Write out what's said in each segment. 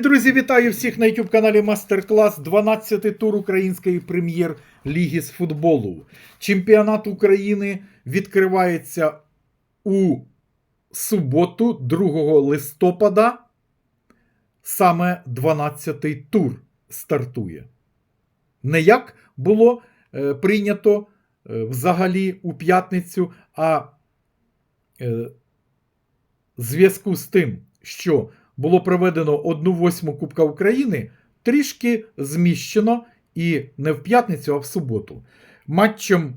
Друзі! Вітаю всіх на youtube каналі Мастер-клас 12 тур Української прем'єр-ліги з футболу. Чемпіонат України відкривається у суботу, 2 листопада. Саме 12-й тур стартує. Не як було е, прийнято е, взагалі у п'ятницю, а е, зв'язку з тим, що було проведено 1 восьму Кубка України, трішки зміщено і не в п'ятницю, а в суботу. Матчем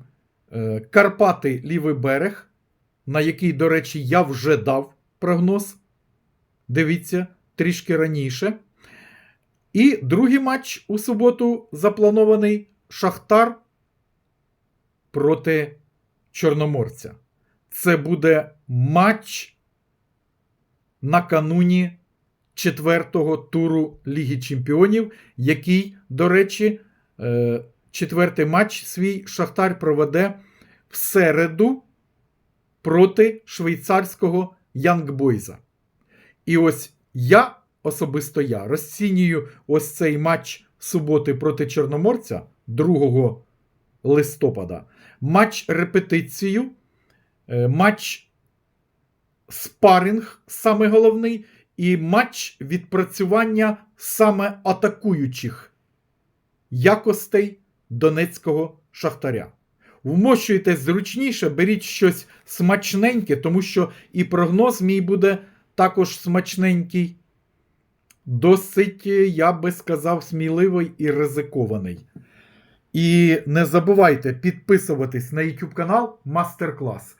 е, Карпати Лівий берег, на який, до речі, я вже дав прогноз. Дивіться, трішки раніше. І другий матч у суботу запланований Шахтар проти Чорноморця. Це буде матч накануні четвертого туру Ліги Чемпіонів, який, до речі, е, четвертий матч свій Шахтар проведе в середу проти швейцарського Янгбойза. І ось я, особисто я, розцінюю ось цей матч суботи проти Чорноморця 2 листопада. Матч репетицію, е, матч спаринг, саме головний, і матч відпрацювання саме атакуючих якостей донецького шахтаря. Вмощуйтесь зручніше, беріть щось смачненьке, тому що і прогноз мій буде також смачненький. Досить, я би сказав, сміливий і ризикований. І не забувайте підписуватись на YouTube канал Мастер-клас.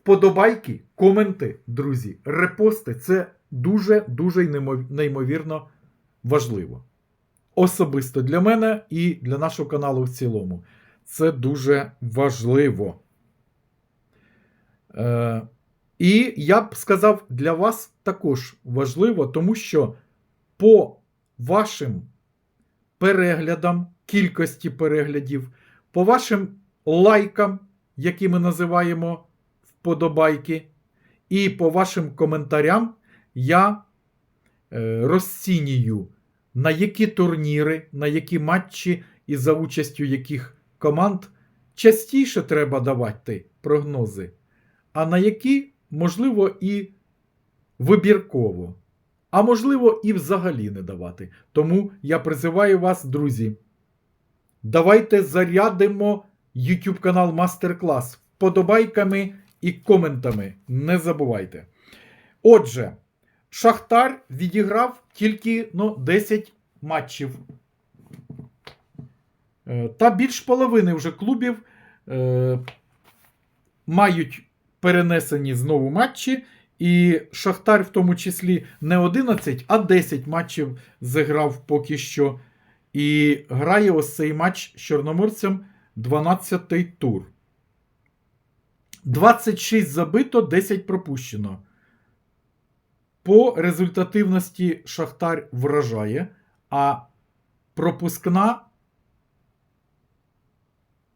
Вподобайки, коменти, друзі, репости це дуже-дуже неймовірно важливо. Особисто для мене і для нашого каналу в цілому. Це дуже важливо. Е, і я б сказав, для вас також важливо, тому що по вашим переглядам, кількості переглядів, по вашим лайкам, які ми називаємо вподобайки, і по вашим коментарям я е, розцінюю, на які турніри, на які матчі і за участю яких команд частіше треба давати прогнози, а на які, можливо, і вибірково, а можливо, і взагалі не давати. Тому я призиваю вас, друзі. Давайте зарядимо YouTube канал Мастер-клас вподобайками і коментами. Не забувайте. Отже, Шахтар відіграв тільки ну, 10 матчів. Е, Та більш половини вже клубів е, мають перенесені знову матчі. І Шахтар, в тому числі, не 11, а 10 матчів зіграв поки що. І грає ось цей матч з Чорноморцем 12-й тур. 26 забито, 10 пропущено. По результативності Шахтар вражає, а пропускна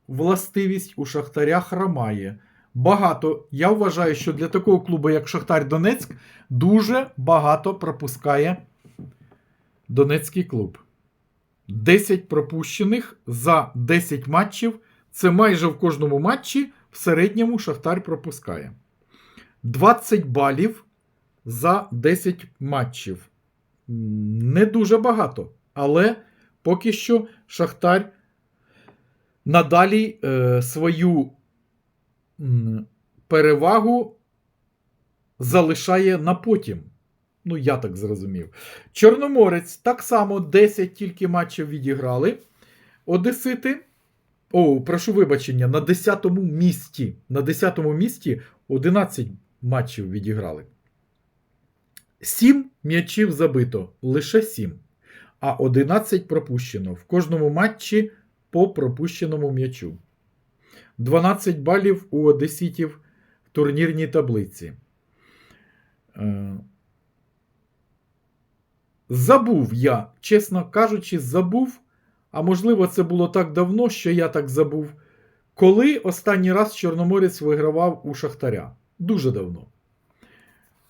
властивість у Шахтаря хромає. Багато. Я вважаю, що для такого клубу, як Шахтар Донецьк, дуже багато пропускає Донецький клуб. 10 пропущених за 10 матчів. Це майже в кожному матчі в середньому Шахтар пропускає. 20 балів за 10 матчів. Не дуже багато. Але поки що Шахтар надалі е, свою перевагу залишає на потім. Ну, я так зрозумів. Чорноморець так само 10 тільки матчів відіграли. Одесити. О, прошу вибачення, на 10-му місці. На 10-му місці 11 матчів відіграли. 7 м'ячів забито, лише 7. А 11 пропущено. В кожному матчі по пропущеному м'ячу. 12 балів у Одеситів в турнірній таблиці. Е, Забув я, чесно кажучи, забув. А можливо, це було так давно, що я так забув. Коли останній раз Чорноморець вигравав у Шахтаря? Дуже давно.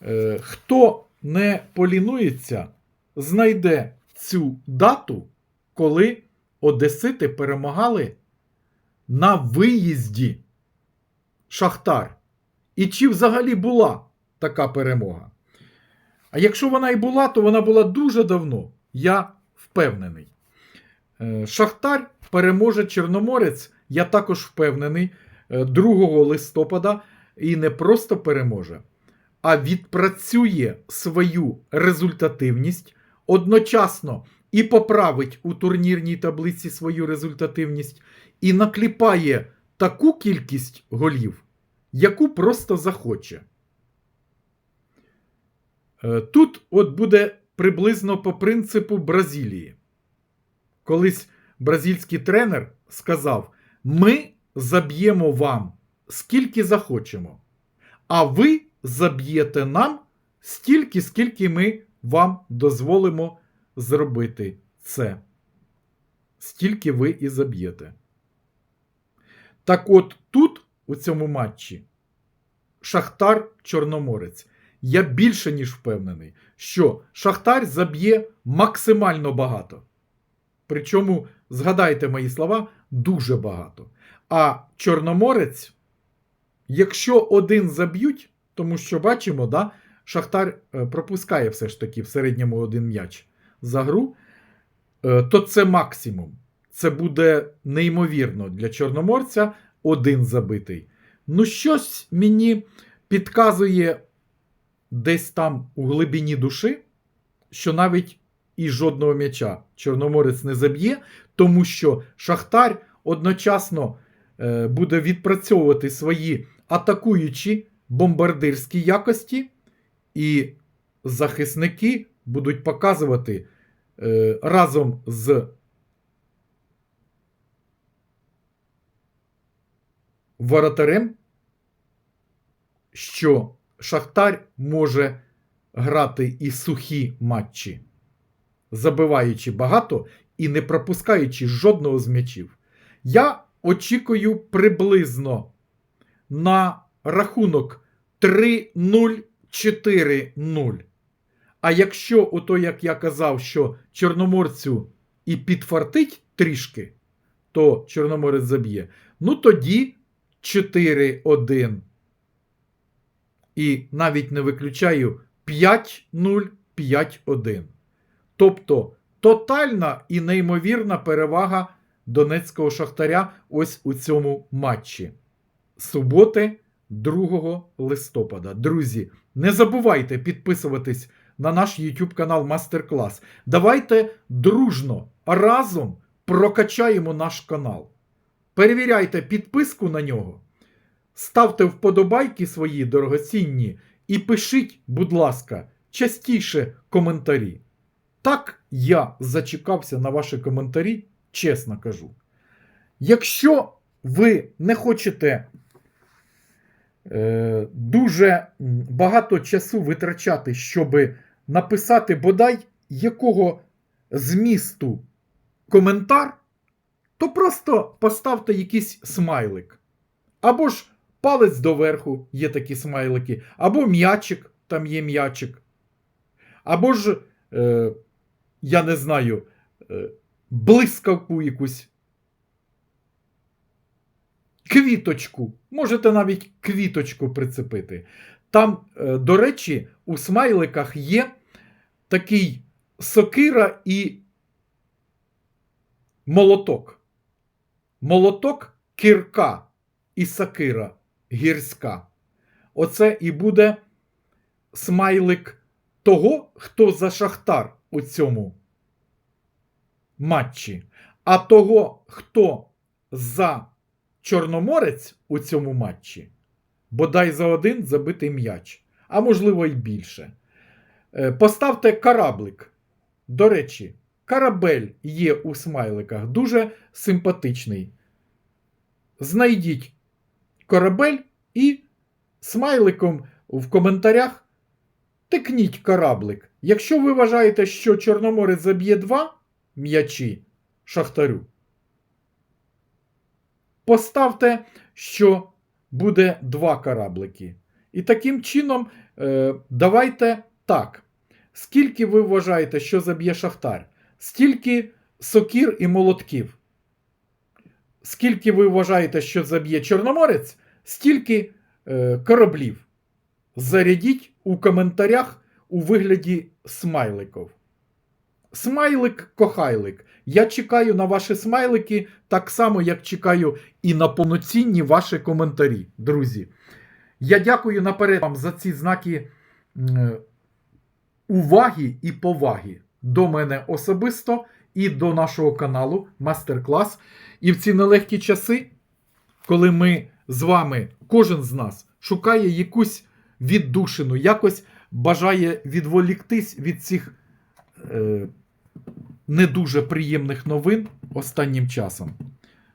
Е, хто не полінується, знайде цю дату, коли Одесити перемагали на виїзді Шахтар. І чи взагалі була така перемога? А якщо вона і була, то вона була дуже давно. Я впевнений. Е, Шахтар переможе Чорноморець, я також впевнений, е, 2 листопада і не просто переможе, а відпрацює свою результативність одночасно і поправить у турнірній таблиці свою результативність, і накліпає таку кількість голів, яку просто захоче. Е, Тут от буде приблизно по принципу Бразилії. Колись бразильський тренер сказав: ми заб'ємо вам скільки захочемо, а ви заб'єте нам стільки, скільки ми вам дозволимо зробити це. Стільки ви і заб'єте. Так от тут, у цьому матчі, Шахтар Чорноморець. Я більше ніж впевнений, що Шахтар заб'є максимально багато. Причому, згадайте мої слова, дуже багато. А Чорноморець, якщо один заб'ють, тому що бачимо, да, Шахтар е, пропускає все ж таки в середньому один м'яч за гру, е, то це максимум. Це буде неймовірно для Чорноморця один забитий. Ну, щось мені підказує десь там у глибині душі, що навіть і жодного м'яча Чорноморець не заб'є, тому що Шахтар одночасно е, буде відпрацьовувати свої атакуючі бомбардирські якості, і захисники будуть показувати е, разом з воротарем, що Шахтар може грати і сухі матчі, забиваючи багато і не пропускаючи жодного з м'ячів. Я очікую приблизно на рахунок 3-0-4-0. А якщо, ото як я казав, що Чорноморцю і підфартить трішки, то Чорноморець заб'є. Ну тоді 4-1. І навіть не виключаю 5-0-5-1. Тобто тотальна і неймовірна перевага Донецького Шахтаря ось у цьому матчі. Суботи 2 листопада. Друзі, не забувайте підписуватись на наш YouTube канал Мастер Клас. Давайте дружно разом прокачаємо наш канал. Перевіряйте підписку на нього. Ставте вподобайки свої дорогоцінні і пишіть, будь ласка, частіше коментарі. Так я зачекався на ваші коментарі, чесно кажу. Якщо ви не хочете дуже багато часу витрачати, щоб написати бодай якого змісту коментар, то просто поставте якийсь смайлик. Або ж палець доверху є такі смайлики, або м'ячик, там є м'ячик. Або ж, е, я не знаю, е, блискавку якусь. Квіточку. Можете навіть квіточку прицепити. Там, е, до речі, у смайликах є такий сокира і молоток. Молоток кірка і сокира гірська. Оце і буде смайлик того, хто за Шахтар у цьому матчі. А того, хто за Чорноморець у цьому матчі, бодай за один забитий м'яч, а можливо й більше. Е, Поставте кораблик. До речі, корабель є у смайликах дуже симпатичний. Знайдіть корабель і смайликом в коментарях тикніть кораблик. Якщо ви вважаєте, що Чорноморець заб'є два м'ячі Шахтарю, поставте, що буде два кораблики. І таким чином, е, давайте так. скільки ви вважаєте, що заб'є Шахтар? Стільки сокір і молотків. Скільки ви вважаєте, що заб'є Чорноморець, стільки е, кораблів. Зарядіть у коментарях у вигляді смайликів. Смайлик кохайлик. Я чекаю на ваші смайлики так само, як чекаю і на повноцінні ваші коментарі, друзі. Я дякую наперед вам за ці знаки уваги і поваги до мене особисто і до нашого каналу Мастер-клас. І в ці нелегкі часи, коли ми з вами, кожен з нас, шукає якусь віддушину, якось бажає відволіктись від цих е, не дуже приємних новин останнім часом.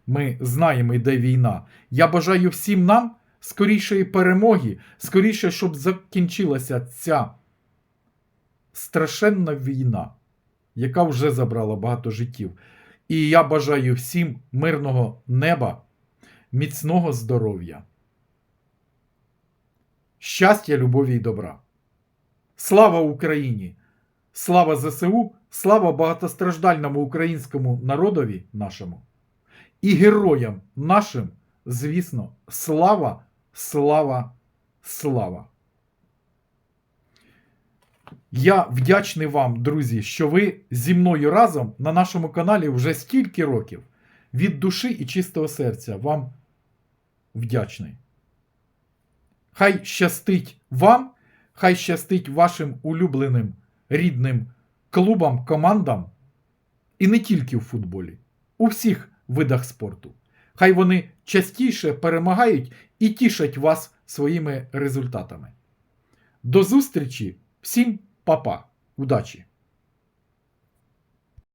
Ми знаємо, йде війна. Я бажаю всім нам скорішої перемоги, скоріше, щоб закінчилася ця страшенна війна, яка вже забрала багато життів. І я бажаю всім мирного неба, міцного здоров'я, щастя, любові і добра. Слава Україні! Слава ЗСУ, слава багатостраждальному українському народові нашому і героям нашим, звісно, слава, слава, слава. Я вдячний вам, друзі, що ви зі мною разом на нашому каналі вже стільки років. Від душі і чистого серця вам вдячний. Хай щастить вам, хай щастить вашим улюбленим рідним клубам, командам, і не тільки в футболі, у всіх видах спорту. Хай вони частіше перемагають і тішать вас своїми результатами. До зустрічі! Всім па-па! Удачі!